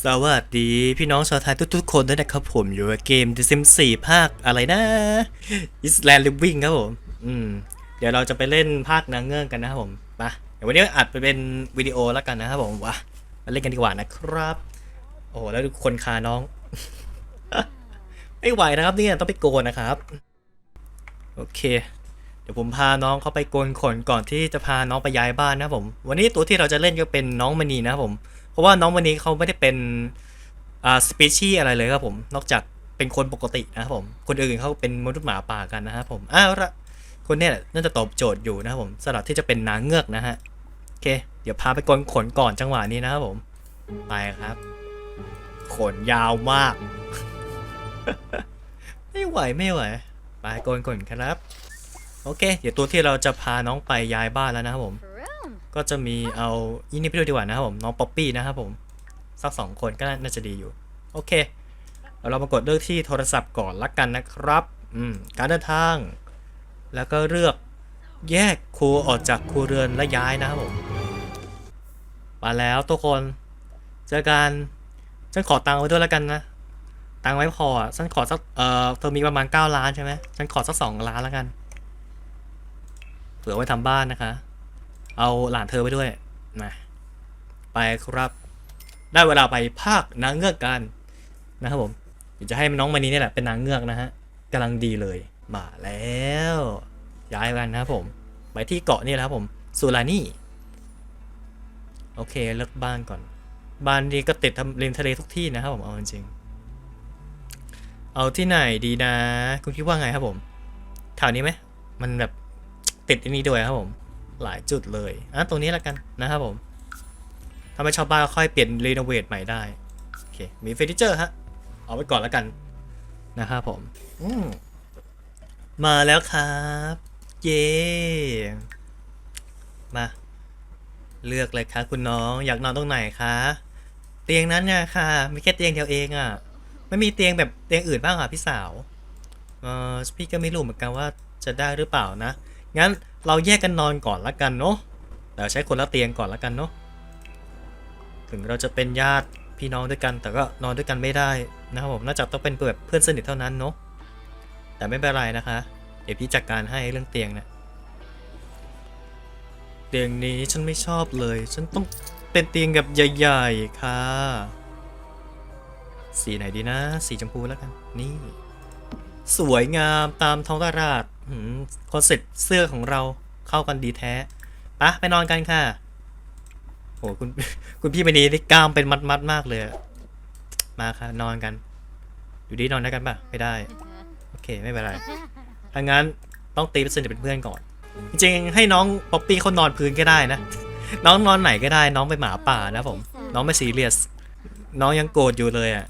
สวัสดีพี่น้องชาวไทยทุกๆคนด้วยนะครับผมอยู่กับเกม The Sims 4 ภาคอะไรนะ Island Living ครับผมอืมเดี๋ยวเราจะไปเล่นภาคนางเงือกกันนะครับผมมาเดี๋ยววันนี้อัดไปเป็นวิดีโอแล้วกันนะครับผมว้ามาเล่นกันดีกว่านะครับ โอ้แล้วดูคนคาน้อง ไม่ไหวนะครับเนี่ยต้องไปโกนนะครับ โอเค เดี๋ยวผมพาน้องเขาไปโกนขนก่อนที่จะพาน้องไปย้ายบ้านนะผม วันนี้ตัวที่เราจะเล่นก็เป็นน้องมณีนะครับผม เพราะว่าน้องวันนี้เขาไม่ได้เป็นอ่าสปีชีอะไรเลยครับผม นอกจากเป็นคนปกตินะครับผม คนอื่นเขาเป็นมนุษย์หมาป่ากันนะครับผมอ้าวละคนเนี้ยน่าจะตอบโจทย์อยู่นะครับผมสำหรับที่จะเป็นนางเงือกนะฮะโอเค เดี๋ยวพาไปกนขนก่อนจังหวะนี้นะครับผมไปครับ ขนยาวมาก ไม่ไหวไม่ไหวไปกนขนครับ โอเค เดี๋ยวตัวที่เราจะพาน้องไปย้ายบ้านแล้วนะครับผม ก็จะมีเอาอินี่ไปด้วยดีกว่านะครับผมน้องป๊อปปี้นะครับผมสักสองคนก็น่าจะดีอยู่ โอเคเอาเรามากดเลือกที่โทรศัพท์ก่อนละกันนะครับอืมการเดินทาง แล้วก็เลือกแยกครูออกจากครูเรือนและย้ายนะครับผมมาแล้วทุกคนเจอกันฉันขอตังค์ไว้ด้วยแล้วกันนะตังค์ไว้พอฉันขอสักเอ่อเธอมีประมาณ9ล้านใช่ไหมฉันขอสัก2ล้านแล้วกันเผื่อไว้ทำบ้านนะคะ เอาหลานเธอไปด้วยนะไปครับ ได้เวลาไปภาคนางเงือกกันนะครับผมเดี๋ยวจะให้น้องมานีนี่แหละเป็นนางเงือกนะฮะกำลังดีเลยมาแล้ว ย้ายกันนะครับผม ไปที่เกาะนี่แหละครับผมสุรานี่โอเคเลือกบ้านก่อน บ้านนี้ก็ติดทำริมทะเลทุกที่นะครับผมเอาจริงๆเอาที่ไหนดีนะ คุณคิดว่าไงครับผมแถวนี้ไหมมันแบบติดอันนี้ด้วยครับผม หลายจุดเลยอะตรงนี้แล้วกันนะครับผมถ้าไม่ชอบบ้านก็ค่อยเปลี่ยนรีโนเวทใหม่ได้โอเคมีเฟอร์นิเจอร์ฮะเอาไว้ก่อนแล้วกันนะครับผมอืมมาแล้วครับ เย้มา เลือกเลยครับคุณน้องอยากนอนตรงไหนคะเตียงนั้นไงค่ะมีแค่เตียงเดียวเองอะ่ะไม่มีเตียงแบบเตียงอื่นบ้างเหรอะพี่สาวเออพี่ก็ไม่รู้เหมือนกันว่าจะได้หรือเปล่านะ งั้นเราแยกกันนอนก่อนละกันเนาะแต่ใช้คนละเตียงก่อนละกันเนาะถึงเราจะเป็นญาติพี่น้องด้วยกันแต่ก็นอนด้วยกันไม่ได้นะครับผมน่าจะต้องเป็นแบบเพื่อนสนิทเท่านั้นเนาะแต่ไม่เป็นไรนะคะ เดี๋ยวพี่จัดการให้เรื่องเตียงเนะี่ยเตียงนี้ฉันไม่ชอบเลย ฉันต้องเป็นเตียงแบบใหญ่ๆค่ะ สีไหนดีนะ สีชมพูแล้วกัน นี่ สวยงามตามท้องตลาดคอนเซ็ปต์เสื้อของเราเข้ากันดีแท้ปะไปนอนกันค่ะโอ้คุณคุณพี่ไปนี้ได้กล้ามเป็นมัดๆมากเลย มาค่ะ นอนกัน อยู่ดีนอนได้กันปะไม่ได้ โอเคไม่เป็นไรถ้างั้นต้องตีเป็นสนิทเป็นเพื่อนก่อน จริงๆให้น้องป๊อปปี้เขานอนพื้นก็ได้นะ น้องนอนไหนก็ได้ น้องเป็นหมาป่านะผม น้องไม่ซีเรียส น้องยังโกรธอยู่เลยอะ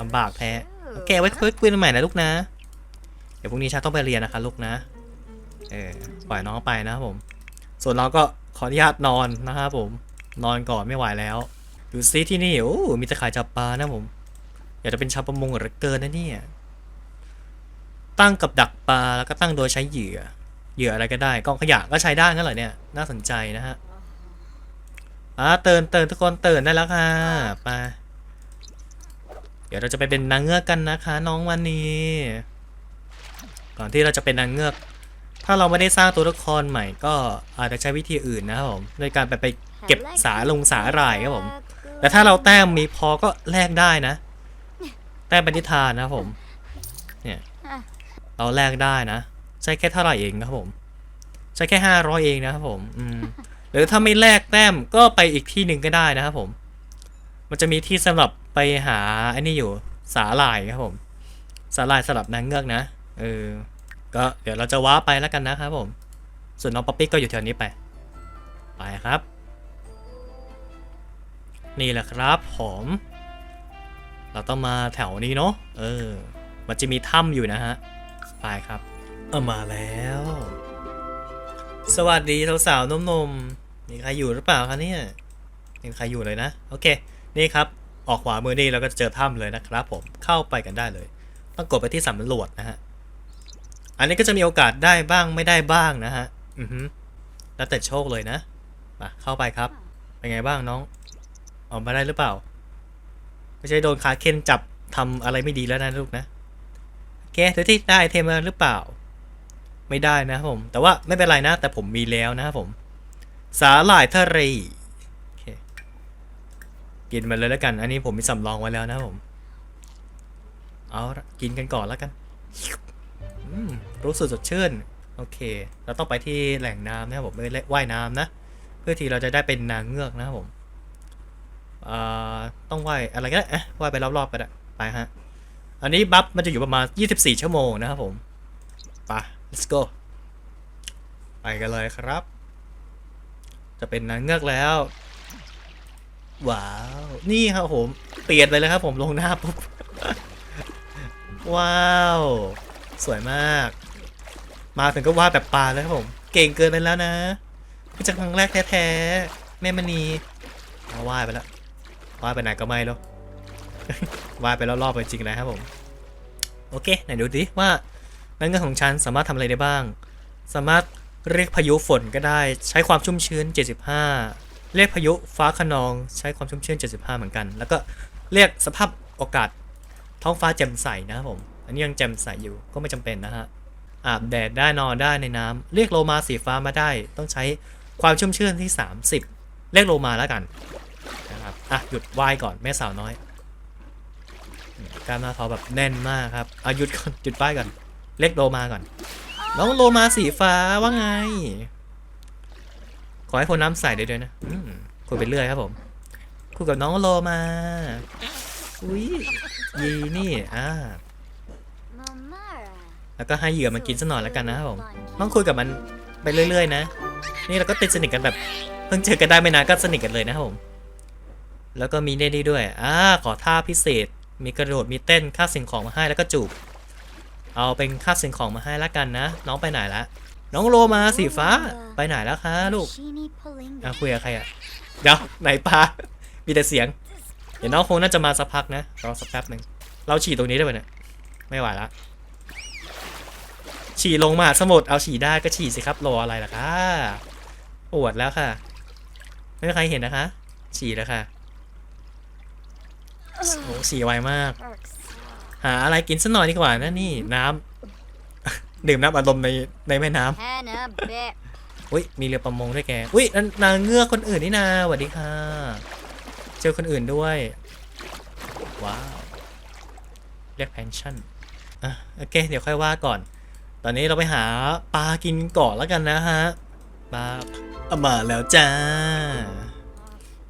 ลำบากแท้ โอเคไว้คุยคุยกันใหม่นะลูกนะ เดี๋ยวพรุ่งนี้ชาต้องไปเรียนนะคะลูกนะ เออปล่อยน้องไปนะครับผม ส่วนเราก็ขออนุญาตนอนนะครับผม นอนก่อนไม่ไหวแล้วดูซิที่นี่โอ้มีตะข่ายจับปลานะผม อยากจะเป็นชาวประมงหลือเกินนะเนี่ยตั้งกับดักปลาแล้วก็ตั้งโดยใช้เหยื่อ เหยื่ออะไรก็ได้กองขยะก็ใช้ได้งั้นเหรอเนี่ยน่าสนใจนะฮะอ่าเตือนเตือนทุกคนเตือนได้แล้วค่ะไป เดี๋ยวเราจะไปเป็นนางเงือกกันนะคะ น้องวันนี้ ก่อนที่เราจะเป็นนางเงือก ถ้าเราไม่ได้สร้างตัวละครใหม่ก็อาจจะใช้วิธีอื่นนะครับผมโดยการไปไปเก็บสาลงสาหร่ายครับผมแต่ถ้าเราแต้มมีพอก็แลกได้นะ แต้มปณิธานนะครับผมเนี่ยเราแลกได้นะ ใช้แค่เท่าไหร่เองนะครับผม ใช้แค่ห้าร้อยเองนะครับผมอืมหรือถ้าไม่แลกแต้มก็ไปอีกที่หนึ่งก็ได้นะครับผม มันจะมีที่สำหรับ ไปหาไอ้นี่อยู่สาหร่ายครับผมสาหร่ายสำหรับนางเงือกนะเออก็เดี๋ยวเราจะว้าไปแล้วกันนะครับผม ส่วนน้องป๊อปปี้ก็อยู่แถวนี้ไป ไปครับ นี่แหละครับผมเราต้องมาแถวนี้เนาะเออ มันจะมีถ้ำอยู่นะฮะไปครับ เออมาแล้ว สวัสดีสาวๆนมๆมีใครอยู่หรือเปล่าคะเนี่ยมีใครอยู่เลยนะ โอเค นี่ครับ ออกขวามือนี่เราก็จะเจอถ้ำเลยนะครับผมเข้าไปกันได้เลย ต้องกดไปที่สำรวจนะฮะอันนี้ก็จะมีโอกาสได้บ้างไม่ได้บ้างนะฮะอือฮึแล้วแต่โชคเลยนะมาเข้าไปครับ เป็นไงบ้างน้อง ออกมาได้หรือเปล่า ไม่ใช่โดนคาเคนจับทำอะไรไม่ดีแล้วนะลูกนะโอเคเธอที่ได้เทมมาหรือเปล่า ไม่ได้นะครับผม แต่ว่าไม่เป็นไรนะ แต่ผมมีแล้วนะครับผม สาหร่ายทะเล กินมันเลยแล้วกัน อันนี้ผมมีสำรองไว้แล้วนะผม เอาละกินกันก่อนแล้วกันรู้สึกสดชื่น โอเค เราต้องไปที่แหล่งน้ำนะครับผมไม่ว่ายน้ำนะ เพื่อที่เราจะได้เป็นนางเงือกนะครับผมต้องว่ายอะไรก็ได้ว่ายไปรอบๆก็ได้ไปฮะ อันนี้บัฟมันจะอยู่ประมาณ 24 ชั่วโมงนะครับผมไป let's go ไปกันเลยครับ จะเป็นนางเงือกแล้ว ว้าว นี่ครับผม เปลี่ยนไปเลยครับผมลงหน้าปุ๊บ ว้าว สวยมาก มาถึงก็วาดแบบปลาเลยครับผม เก่งเกินไปแล้วนะไม่ใช่ครั้งแรกแท้ๆแม่มณีเอาวาดไปแล้ววาดไปไหนก็ไม่แล้ววาดไปรอบๆไปจริงนะครับผม โอเคไหนดูดิว่านักเงของฉันสามารถทำอะไรได้บ้าง สามารถเรียกพายุฝนก็ได้ใช้ความชุ่มชื้น 75 เรียกพายุฟ้าคะนองใช้ความชุ่มชื้น 75 เหมือนกัน แล้วก็เรียกสภาพโอกาสท้องฟ้าแจ่มใสนะครับผม อันนี้ยังแจ่มใสอยู่ก็ไม่จำเป็นนะฮะ อาบแดดได้นอนได้ในน้ำเรียกโลมาสีฟ้ามาได้ ต้องใช้ความชุ่มชื่นที่ 30 เรียกโลมาแล้วกันนะครับ อะหยุดไหว้ก่อนแม่สาวน้อยการมาเขาแบบแน่นมากครับอะหยุดก่อนหยุดไหว้ก่อนเรียกโลมาก่อน น้องโลมาสีฟ้าว่าไง ขอให้พ้นน้ำใสได้ด้วยนะคุยไปเรื่อยครับผมคุยกับน้องโลมา อุ้ยยีนี่อ่าแล้วก็ให้เหยื่อมันกินซะหน่อยแล้วกันนะครับผมต้องคุยกับมันไปเรื่อย ๆ นะ นี่เราก็ติดสนิทกันแบบ เพิ่งเจอกันได้ไม่นานก็สนิทกันเลยนะครับผม แล้วก็มีเล่นได้ด้วยอ่าขอท่าพิเศษ มีกระโดดมีเต้นค่าสิ่งของมาให้แล้วก็จูบเอาเป็นค่าสิ่งของมาให้แล้วกันนะ น้องไปไหนละ น้องโลมาสีฟ้าไปไหนแล้วคะลูกอะคุยกับใครอะเดี๋ยวไหนปลามีแต่เสียง เดี๋ยวน้องคงน่าจะมาสักพักนะรอสักแป๊บหนึ่งเราฉี่ตรงนี้ได้ปะเนี่ยไม่ไหวละฉี่ลงมหาสมุทรเอาฉี่ได้ก็ฉี่สิครับรออะไรล่ะคะปวดแล้วค่ะ ไม่มีใครเห็นนะคะ ฉี่แล้วค่ะโอ้ฉี่ไวมาก หาอะไรกินสักหน่อยดีกว่านะนี่น้ำ ดื่มน้ำอารมณ์ในในแม่น้ำอุ้ยมีเรือประมงด้วยแกอุ้ยนั่นนางเงือกคนอื่นนี่นาสวัสดีค่ะ เจอคนอื่นด้วย ว้าวเรียกแพนชั่นอะโอเค เดี๋ยวค่อยว่าก่อน ตอนนี้เราไปหาปลากินก่อนแล้วกันนะฮะปลาเอามาแล้วจ้า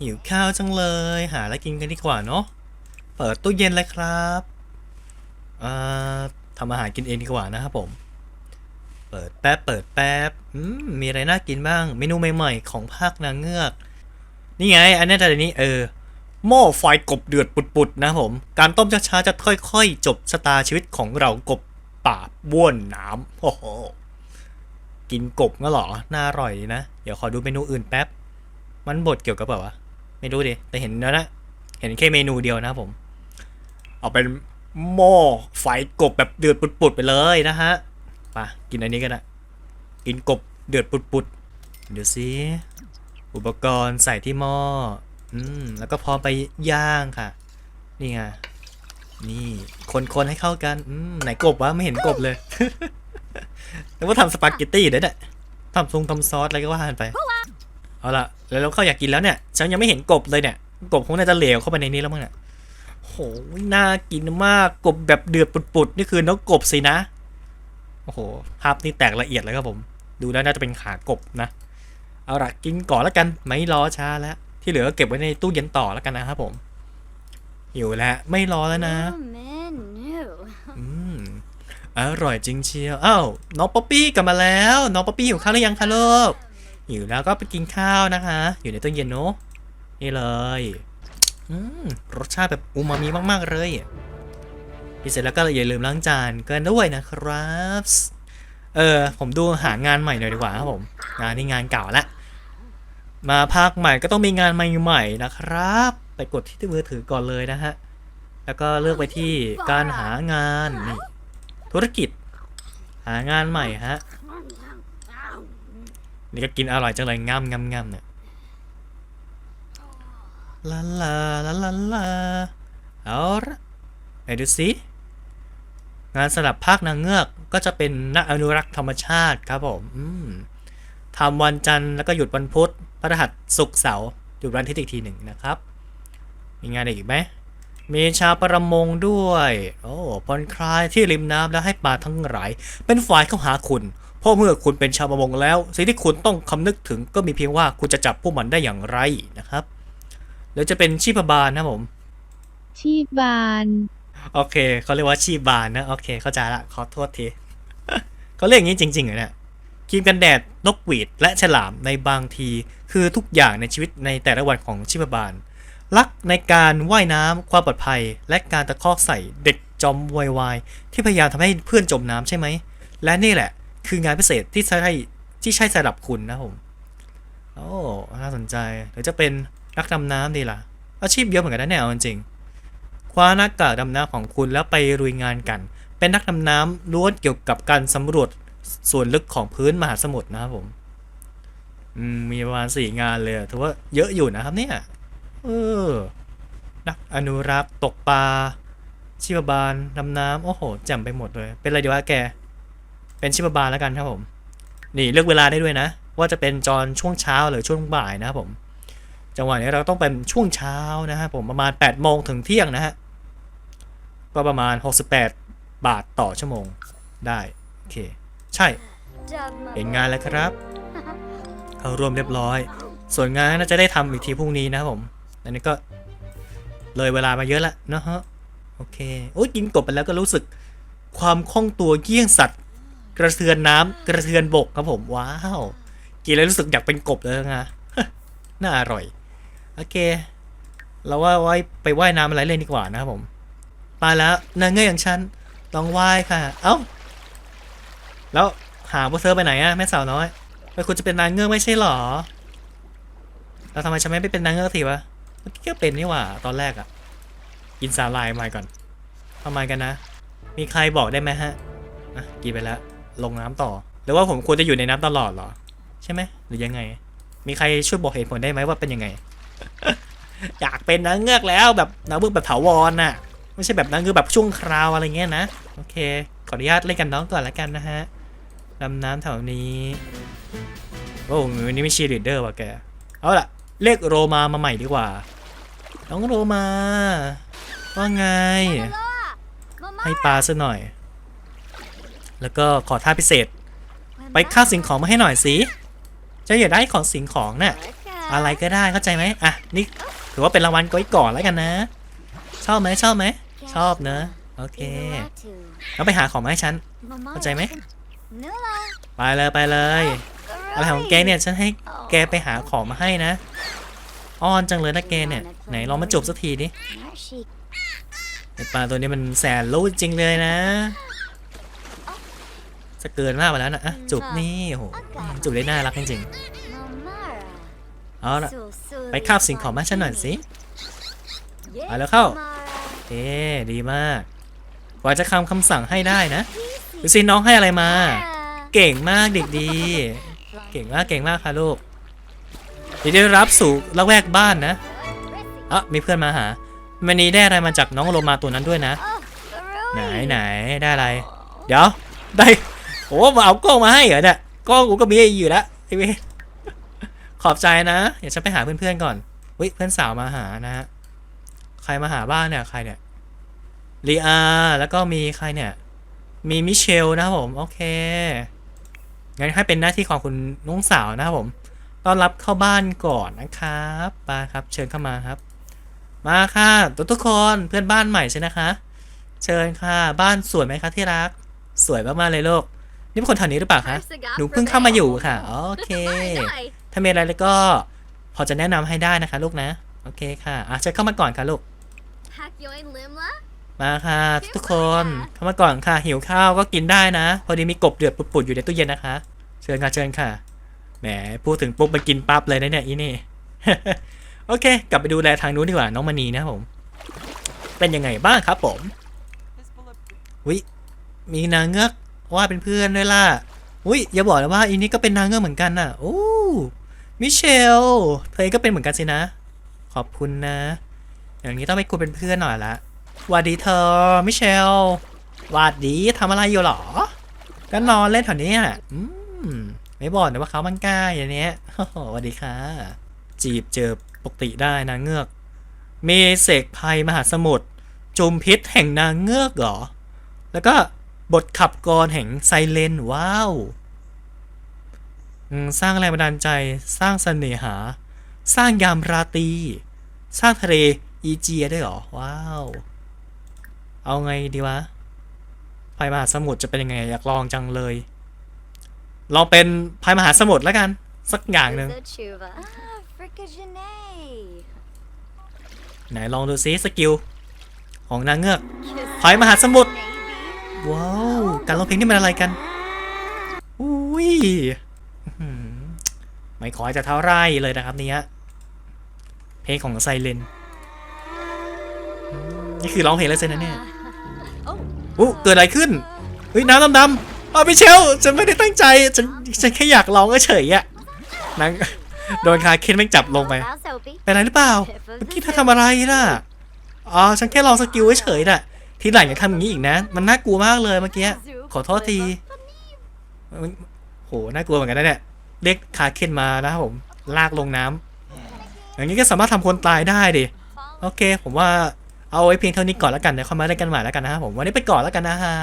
หิวข้าวจังเลย หาอะไรกินกันดีกว่าเนาะเปิดตู้เย็นเลยครับอ่าทำอาหารกินเองดีกว่านะครับผม เปิดแป๊บเปิดแป๊บอืมมีอะไรน่ากินบ้าง เมนูใหม่ๆของภาคนางเงือก นี่ไง อันนี้แต่นี้เออ หม้อไฟกบเดือดปุดๆนะผม การต้มช้าๆจะค่อยๆ จบชะตาชีวิตของเรากบป่าบ้วนน้ำโอ้โหกินกบงั้นหรอ น่าอร่อยนะ เดี๋ยวขอดูเมนูอื่นแป๊บ มันบดเกี่ยวกับเปล่าวะ ไม่รู้ดิ แต่เห็นแล้วนะ เห็นแค่เมนูเดียวนะผม เอาเป็นหม้อไฟกบแบบเดือดปุดๆไปเลยนะฮะ ไปกินอันนี้กันนะกินกบเดือดปุดๆเดี๋ยวสิอุปกรณ์ใส่ที่หม้ออืมแล้วก็พร้อมไปย่างค่ะ นี่ไงนี่คนๆให้เข้ากันอืมไหนกบวะไม่เห็นกบเลยนึกว่าทำสปาเกตตี้เด้เนี่ยทำทรงทำซอสอะไรก็ว่ากันไปเอาละแล้วเราเข้าอยากกินแล้วเนี่ยฉันยังไม่เห็นกบเลยเนี่ยกบคงน่าจะเหลวเข้าไปในนี้แล้วมั้งเนี่ยโหน่ากินมากกบแบบเดือดปุดๆนี่คือนกกบสินะ โอ้โห ภาพนี่แตกละเอียดเลยครับผม ดูแล้วน่าจะเป็นขากบนะ เอาละกินก่อนแล้วกัน ไม่รอช้าแล้ว ที่เหลือก็เก็บไว้ในตู้เย็นต่อแล้วกันนะครับผมหิวแล้ว ไม่รอแล้วนะ อืม อร่อยจริงเชียว อ้าว น้องป๊อปปี้กลับมาแล้ว น้องป๊อปปี้หิวข้าวหรือยังคะลูกหิวแล้วก็ไปกินข้าวนะคะ อยู่ในตู้เย็นเนอะนี่เลย อืม รสชาติแบบอูมามิมาก ๆ เลย ที่เสร็จแล้วก็อย่าลืมล้างจานกันด้วยนะครับ เออผมดูหางานใหม่หน่อยดีกว่าครับผมงานนี้งานเก่าละ มาภาคใหม่ก็ต้องมีงานใหม่ๆนะครับ ไปกดที่มือถือก่อนเลยนะฮะ แล้วก็เลือกไปที่การหางานนี่ธุรกิจ หางานใหม่ฮะนี่ก็กินอร่อยจังเลยง่ำง่ำง่ำเนี่ยลาลาลาลาลาเอาละ ไหนดูสิงานสลับภาคนางเงือกก็จะเป็นนักอนุรักษ์ธรรมชาติครับผมมทำวันจันทร์แล้วก็หยุดวันพุธพฤหัสศุกร์เสาร์หยุดวันอาทิตย์อีกทีหนึ่งนะครับ มีงานอะไรอีกไหมมีชาวประมงด้วย โอ้ผ่อนคลายที่ริมน้ำแล้วให้ปลาทั้งหลาย เป็นฝ่ายเข้าหาคุณ เพราะเมื่อคุณเป็นชาวประมงแล้ว สิ่งที่คุณต้องคำนึกถึงก็มีเพียงว่าคุณจะจับพวกมันได้อย่างไรนะครับหรือจะเป็นชีพบาลนะผม ชีพบาน โอเคเขาเรียกว่าชีบาลนะ โอเค เข้าใจละขอโทษทีเขาเรียกอย่างนี้จริงๆเหรอเนี่ยครีมกันแดดนกหวีดและฉลามในบางที คือทุกอย่างในชีวิตในแต่ละวันของชีพบาลรักในการว่ายน้ำความปลอดภัย และการตะคอกใส่เด็กจอมวายวายที่พยายามทำให้เพื่อนจมน้ำใช่ไหม และนี่แหละ คืองานพิเศษที่ใช่ที่ใช่สำหรับคุณนะผมโอ้น่าสนใจหรือจะเป็นนักดำน้ำดีล่ะ อาชีพเยอะเหมือนกันนะเนี่ยเอาจริงๆ ว้าหน้ากากดำน้ำของคุณแล้วไปลุยงานกัน เป็นนักดำน้ำล้วนเกี่ยวกับการสำรวจส่วนลึกของพื้นมหาสมุทรนะครับผมมมีประมาณสี่งานเลยถือว่าเยอะอยู่นะครับเนี่ยเออนักอนุรักษ์ตกปลาชีพบาลดำน้ำโอ้โหแจ่มไปหมดเลย เป็นอะไรดีวะแก เป็นชีพบาลแล้วกันครับผม นี่เลือกเวลาได้ด้วยนะ ว่าจะเป็นจอนช่วงเช้าหรือช่วงบ่ายนะครับผม จังหวะนี้เราต้องเป็นช่วงเช้านะครับผมประมาณ8โมงถึงเที่ยงนะฮะ ก็ประมาณ 68 บาทต่อชั่วโมงได้ โอเค ใช่ เห็นงานแล้วครับเขารวมเรียบร้อย ส่วนงานน่าจะได้ทำอีกทีพรุ่งนี้นะผม อันนี้ก็เลยเวลามาเยอะล้วนะฮะ โอเค โอ้ยกินกบไปแล้วก็รู้สึกความคล่องตัวเยี่ยงสัตว์กระเทือนน้ำกระเทือนบกครับผมว้าวกินแล้วรู้สึกอยากเป็นกบเลยนะน่าอร่อย โอเค เราว่าไว้ไปว่ายน้ำอะไรเล่นดีกว่านะครับผม ไปแล้วนางเงยอย่างฉันลองว่ายค่ะ เอ้า แล้วหาพวกเธอไปไหนอะแม่สาวน้อยไปคุณจะเป็นนางเงือกไม่ใช่หรอ แล้วทำไมฉันไม่ไปเป็นนางเงือกทีวะเมื่อกี้ก็เป็นนี่หว่าตอนแรกอะกินสาลายมาก่อนทำไมกันนะ มีใครบอกได้ไหมฮะอะกินไปแล้ว ลงน้ำต่อ หรือว่าผมควรจะอยู่ในน้ำตลอดเหรอ ใช่ไหมหรือยังไง มีใครช่วยบอกเหตุผลได้ไหมว่าเป็นยังไง อยากเป็นนางเงือกแล้วแบบนางเงือกแบบถาวรน่ะ ไม่ใช่แบบนางเงือกแบบช่วงคราวอะไรเงี้ยนะ โอเค ขออนุญาตเล่นกันน้องก่อนละกันนะฮะดำน้ำแถวนี้โอ้วันนี้ไม่ชีลีดเดอร์ว่ะแก เอาล่ะ เรียกโรมามาใหม่ดีกว่า น้องโรมา ว่าไง ให้ปลาซะหน่อย แล้วก็ขอท่าพิเศษ ไปค่าสิ่งของมาให้หน่อยสิจะอยากได้ของสิ่งของน่ะอะไรก็ได้เข้าใจไหมอะนี่ถือว่าเป็นรางวัลก้อยก่อนแล้วกันนะ ชอบไหมชอบไหม ชอบเนอะโอเค แล้วไปหาของมาให้ฉัน เข้าใจไหม ไปเลยไปเลย อะไรของแกเนี่ยฉันให้แกไปหาของมาให้นะ อ้อนจังเลยนะแกเนี่ย ไหนลองมาจูบสักทีดิไอปลาตัวนี้มันแสนรู้จริงเลยนะจะเกินมากไปแล้วนะอะจูบนี่โอ้โหจูบได้น่ารักจริงๆเอาละไปคาบสิ่งของมาให้ฉันหน่อยสิไปแล้วเข้า เอ๊ดีมากกว่าจะคำคำสั่งให้ได้นะดูสิน้องให้อะไรมา เก่งมากเด็กดี เก่งมากเก่งมากค่ะลูกยินดีต้อนรับสู่ละแวกบ้านนะอะมีเพื่อนมาหาวันนี้ได้อะไรมาจากน้องโลมาตัวนั้นด้วยนะ ไหนไหนได้อะไร เดี๋ยวได้โอ้มาเอากล้องมาให้เหรอเนี่ยกล้องกูก็มีอยู่แล้วไอ้เว้ยขอบใจนะเดี๋ยวฉันไปหาเพื่อนๆก่อนวิเพื่อนสาวมาหานะฮะใครมาหาบ้านเนี่ย ใครเนี่ยลีอาแล้วก็มีใครเนี่ย มีมิเชลนะครับผม โอเค งั้นให้เป็นหน้าที่ของคุณน้องสาวนะครับผม ต้อนรับเข้าบ้านก่อนนะครับมาครับ เชิญเข้ามาครับ มาค่ะทุกทุกคนเพื่อนบ้านใหม่ใช่นะคะ เชิญค่ะ บ้านสวยไหมคะที่รัก สวยมากๆเลยลูกนี่เป็นคนแถวนี้หรือเปล่าคะ หนูเพิ่งเข้ามาอยู่ค่ะ โอเค ถ้ามีอะไรแล้วก็ พอจะแนะนำให้ได้นะคะ ลูกนะ โอเคค่ะ อะเชิญเข้ามาก่อนค่ะลูก มาค่ะทุกคนเข้ามาก่อนค่ะ หิวข้าวก็กินได้นะ พอดีมีกบเดือดปุดๆอยู่ในตู้เย็นนะคะ เชิญค่ะเชิญค่ะแหมพูดถึงปุ๊บมันกินปั๊บเลยนะเนี่ยอีนี่โอเค กลับไปดูแลทางนู้นดีกว่าน้องมณีนะครับผม เป็นยังไงบ้างครับผมวิมีนางเงือกว่าเป็นเพื่อนด้วยล่ะอุ้ยอย่าบอกนะว่าอีนี่ก็เป็นนางเงือกเหมือนกันน่ะโอ้มิเชลเธอก็เป็นเหมือนกันสินะ ขอบคุณนะ อย่างนี้ต้องไปคุยเป็นเพื่อนหน่อยละหวัดดีเธอมิเชลหวัดดีทำอะไรอยู่หรอ ก็นอนเล่นแถวนี้น่ะอืมไม่บอกนะว่าเขามันกล้าอย่างเนี้ยโอ้โหวัสดีค่ะ จีบเจอปกติได้นางเงือก เมเสกภัยมหาสมุทรจุมพิษแห่งนางเงือกเหรอ แล้วก็บทขับกรแห่งไซเลนว้าวสร้างแรงบันดาลใจ สร้างเสน่หา สร้างยามราตรี สร้างทะเล อีเจียได้วยเหรอ ว้าว เอาไงดีวะภัยมหาสมุทรจะเป็นยังไง อยากลองจังเลย ลองเป็นภัยมหาสมุทรแล้วกัน สักอย่างหนึ่ง Chuva. Ah, fricajane. ไหนลองดูซิสกิล ของนางเงือกภัยมหาสมุทรว้าวการร้องเพลงนี่มันอะไรกันอุ้ยอื้อหือไม่ขอจะเท่าไรเลยนะครับเนี้ยเพลงของไซเลน นี่คือร้องเพลงแล้วเซนนะเนี่ยอู้เกิดอะไรขึ้นเฮ้ยน้ำดำๆอ๋อพี่เชลฉันไม่ได้ตั้งใจฉันฉันแค่อยากร้องเฉยๆอะนางโดนคาเคนแม่งจับลงไป How's Soapy? เป็นอะไรหรือเปล่าเมื่อกี้เธอทำอะไรน่ะอ๋อฉันแค่ลองสกิลเฉยๆน่ะทีหลังอย่าทำอย่างนี้อีกนะ มันน่ากลัวมากเลยเมื่อกี้ขอโทษทีมันโหน่ากลัวเหมือนกันนะเนี่ยเรียกคาเคนมานะครับผมลากลงน้ำอย่างนี้ก็สามารถทำคนตายได้ดิโอเค ผมว่า เอาไว้เพียงเท่านี้ก่อนแล้วกันเดี๋ยวค่อยมาเล่นกันใหม่แล้วกันนะครับผมวันนี้ไปก่อนแล้วกันนะฮะ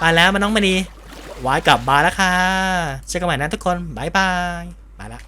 ไปแล้วมาน้องมณีไว้กลับบานแล้วค่ะเจอกันใหม่นะทุกคนบายบายไปละ